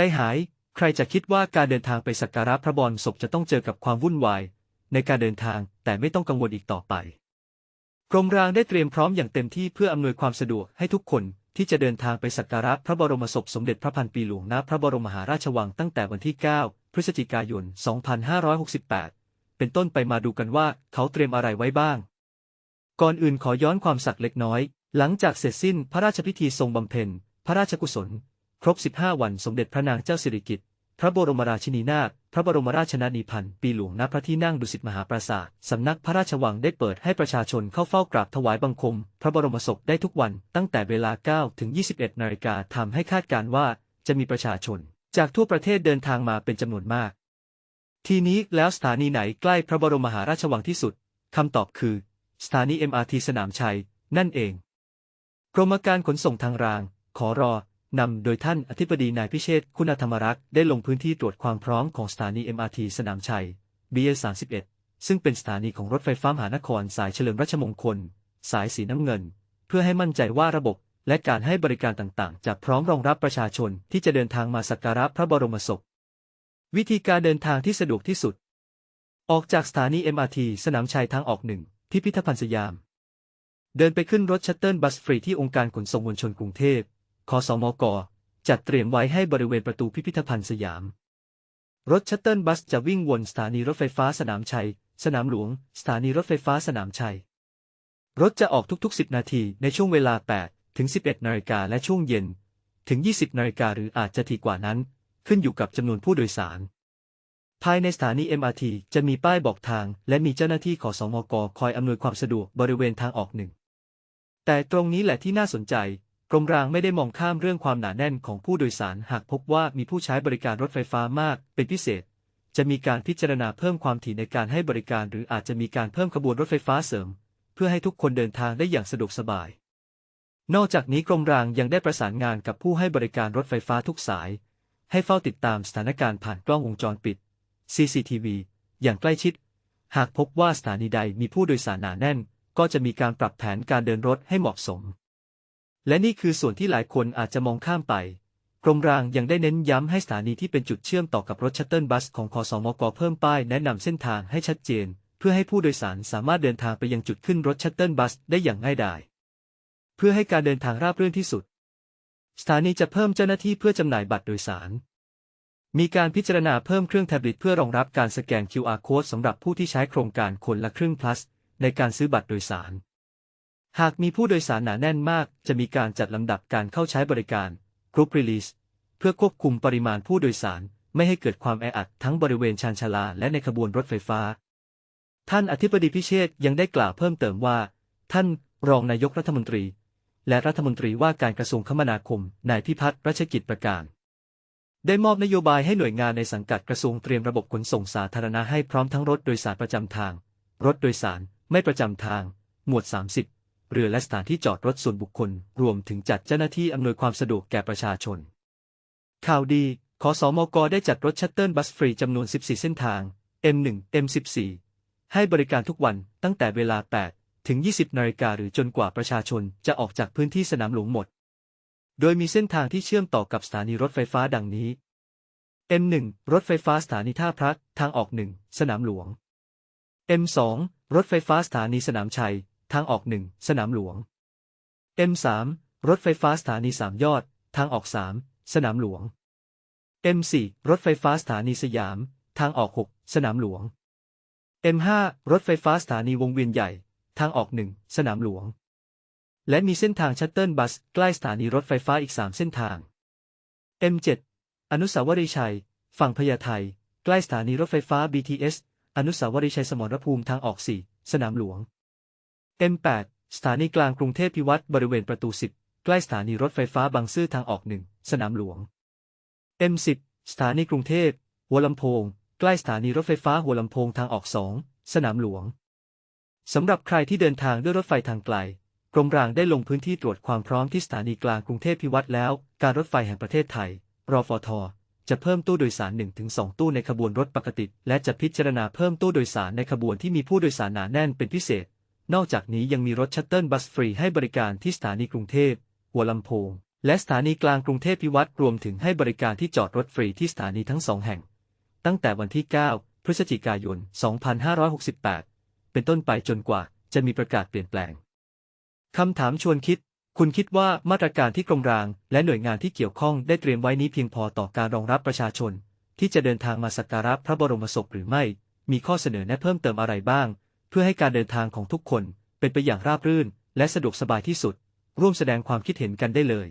ใจหาย ใครจะคิดว่าการเดินทางไปสักการะพระบรมศพจะต้องเจอกับความวุ่นวาย ในการเดินทางแต่ไม่ต้องกังวลอีกต่อไป กรมรางได้เตรียมพร้อมอย่างเต็มที่เพื่ออำนวยความสะดวกให้ทุกคนที่จะเดินทางไปสักการะพระบรมศพสมเด็จพระพันปีหลวงณพระบรมมหาราชวังตั้งแต่วันที่ 9 พฤศจิกายน 2568 เป็นต้นไปมาดูกันว่าเขาเตรียมอะไรไว้บ้าง ก่อนอื่นขอย้อนความสักเล็กน้อย หลังจากเสร็จสิ้นพระราชพิธีทรงบำเพ็ญ พระราชกุศล ครบ 15 วันสมเด็จพระนางเจ้าสิริกิติ์พระบรมราชินีนาถพระบรมราชนานีพันธ์ปีหลวงณพระที่นั่งดุสิตมหาปราสาทสำนักพระราชวังได้เปิดให้ประชาชนเข้าเฝ้ากราบถวายบังคม พระบรมศพได้ทุกวันตั้งแต่เวลา 9 ถึง 21 นาฬิกาทำให้คาดการณ์ว่าจะมีประชาชน จากทั่วประเทศเดินทางมาเป็นจำนวนมาก ทีนี้แล้วสถานีไหนใกล้พระบรมมหาราชวังที่สุดคำตอบคือ สถานี MRT สนามชัย นั่นเอง กรมการขนส่งทางราง ขอรอ นำโดยท่านอธิบดีนายพิเชษคุณธรรมรักษ์ได้ลงพื้นที่ตรวจความพร้อมของสถานี MRT สนามชัย BA31 ซึ่งเป็นสถานีของรถไฟฟ้ามหานครสายเฉลิมราชมงคล สายสีน้ำเงิน เพื่อให้มั่นใจว่าระบบและการให้บริการต่างๆ จะพร้อมรองรับประชาชนที่จะเดินทางมาสักการะพระบรมศพ วิธีการเดินทางที่สะดวกที่สุด ออกจากสถานี MRT สนามชัยทางออกหนึ่งพิพิธภัณฑ์สยาม เดินไปขึ้นรถชัตเติลบัสฟรีที่องค์การขนส่งมวลชนกรุงเทพ คสมก จัดเตรียมไว้ให้บริเวณประตูพิพิธภัณฑ์สยาม รถชัตเติลบัสจะวิ่งวนสถานีรถไฟฟ้าสนามชัย สนามหลวง สถานีรถไฟฟ้าสนามชัย รถจะออกทุกๆ 10 นาทีในช่วงเวลา 8 ถึง 11 นาฬิกาและช่วงเย็น ถึง 20 นาฬิกาหรืออาจจะถี่กว่านั้น ขึ้นอยู่กับจำนวนผู้โดยสาร ภายในสถานี MRT จะมีป้ายบอกทาง และมีเจ้าหน้าที่ขอสมกคอยอำนวยความสะดวกบริเวณทางออกหนึ่งแต่ตรงนี้แหละที่น่าสนใจ กรมรางไม่ได้มองข้ามเรื่องความหนาแน่นของผู้โดยสารหากพบว่ามีผู้ใช้บริการรถไฟฟ้ามาก เป็นพิเศษ จะมีการพิจารณาเพิ่มความถี่ในการให้บริการ หรืออาจจะมีการเพิ่มขบวนรถไฟฟ้าเสริม เพื่อให้ทุกคนเดินทางได้อย่างสะดวกสบาย นอกจากนี้กรมรางยังได้ประสานงานกับผู้ให้บริการรถไฟฟ้าทุกสาย ให้เฝ้าติดตามสถานการณ์ผ่านกล้องวงจรปิด CCTV อย่างใกล้ชิด หากพบว่าสถานีใดมีผู้โดยสารหนาแน่น ก็จะมีการปรับแผนการเดินรถให้เหมาะสม และนี่คือส่วนที่หลายคนอาจจะมองข้ามไป กรมรางยังได้เน้นย้ำให้สถานีที่เป็นจุดเชื่อมต่อกับรถชัตเติลบัสของคอสมกเพิ่มป้ายแนะนำเส้นทางให้ชัดเจน เพื่อให้ผู้โดยสารสามารถเดินทางไปยังจุดขึ้นรถชัตเติลบัสได้อย่างง่ายดาย เพื่อให้การเดินทางราบรื่นที่สุด สถานีจะเพิ่มเจ้าหน้าที่เพื่อจำหน่ายบัตรโดยสาร มีการพิจารณาเพิ่มเครื่องแท็บเล็ตเพื่อรองรับการสแกน QR code สำหรับผู้ที่ใช้โครงการคนละครึ่ง plus ในการซื้อบัตรโดยสาร หากมีผู้โดยสารหนาแน่นมาก จะมีการจัดลำดับการเข้าใช้บริการ Group Release เพื่อควบคุมปริมาณผู้โดยสารไม่ให้เกิดความแออัดทั้งบริเวณชานชาลาและในขบวนรถไฟฟ้า ท่านอธิบดีพิเชษยังได้กล่าวเพิ่มเติมว่า ท่านรองนายกรัฐมนตรี และรัฐมนตรีว่าการกระทรวงคมนาคมนายพิพัฒน์รัชกิจประการได้มอบนโยบายให้หน่วยงานในสังกัดกระทรวงเตรียมระบบขนส่งสาธารณะให้พร้อมทั้งรถโดยสารประจำทาง รถโดยสารไม่ประจำทาง หมวด 30 เรือและสถานที่จอดรถส่วนบุคคล รวมถึงจัดเจ้าหน้าที่อำนวยความสะดวกแก่ประชาชน ข่าวดีขอสอมกได้จัดรถชัตเติลบัสฟรีจำนวน 14 เส้นทาง M1 M14 ให้บริการทุกวันตั้งแต่เวลา 8 ถึง 20 นาฬิกาหรือจนกว่าประชาชนจะออกจากพื้นที่สนามหลวงหมด โดยมีเส้นทางที่เชื่อมต่อกับสถานีรถไฟฟ้าดังนี้ M1 รถไฟฟ้าสถานีท่าพระทางออกหนึ่งสนามหลวง M2 รถไฟฟ้าสถานีสนามชัย ทางออกหนึ่งสนามหลวง M3 รถไฟฟ้าสถานีสามยอด ทางออกสามสนามหลวง M4 รถไฟฟ้าสถานีสยาม ทางออกหกสนามหลวง M5 รถไฟฟ้าสถานีวงเวียนใหญ่ ทางออกหนึ่งสนามหลวง และมีเส้นทางชัตเติลบัส ใกล้สถานีรถไฟฟ้าอีก 3 เส้นทาง M7 อนุสาวรีย์ชัย ฝั่งพญาไทใกล้สถานีรถไฟฟ้า BTS อนุสาวรีย์ชัยสมรภูมิทางออก 4 สนามหลวง M8 สถานีกลางกรุงเทพพิวัตรบริเวณประตู 10 ใกล้สถานีรถไฟฟ้าบางซื่อทางออก1สนามหลวง M10 สถานีกรุงเทพหัวลำโพง ใกล้สถานีรถไฟฟ้าหัวลำโพงทางออก2สนามหลวงสำหรับใครที่เดินทางด้วยรถไฟทางไกล กรมรางได้ลงพื้นที่ตรวจความพร้อมที่สถานีกลางกรุงเทพพิวัตรแล้ว การรถไฟแห่งประเทศไทย รฟท จะเพิ่มตู้โดยสาร 1-2 ตู้ในขบวนรถปกติ และจะพิจารณาเพิ่มตู้โดยสารในขบวนที่มีผู้โดยสารหนาแน่นเป็นพิเศษ นอกจากนี้ยังมีรถชัตเติลบัสฟรีให้บริการที่สถานีกรุงเทพ หัวลำโพง และสถานีกลางกรุงเทพพิวัตรรวมถึงให้บริการที่จอดรถฟรีที่สถานีทั้งสองแห่ง ตั้งแต่วันที่ 9 พฤศจิกายน 2568 เป็นต้นไปจนกว่าจะมีประกาศเปลี่ยนแปลง คำถามชวนคิด คุณคิดว่ามาตรการที่กรมราง และหน่วยงานที่เกี่ยวข้องได้เตรียมไว้นี้เพียงพอต่อการรองรับประชาชน ที่จะเดินทางมาสักการะพระบรมศพหรือไม่ มีข้อเสนอแนะเพิ่มเติมอะไรบ้าง เพื่อให้การเดินทางของทุกคนเป็นไปอย่างราบรื่น และสะดวกสบายที่สุด ร่วมแสดงความคิดเห็นกันได้เลย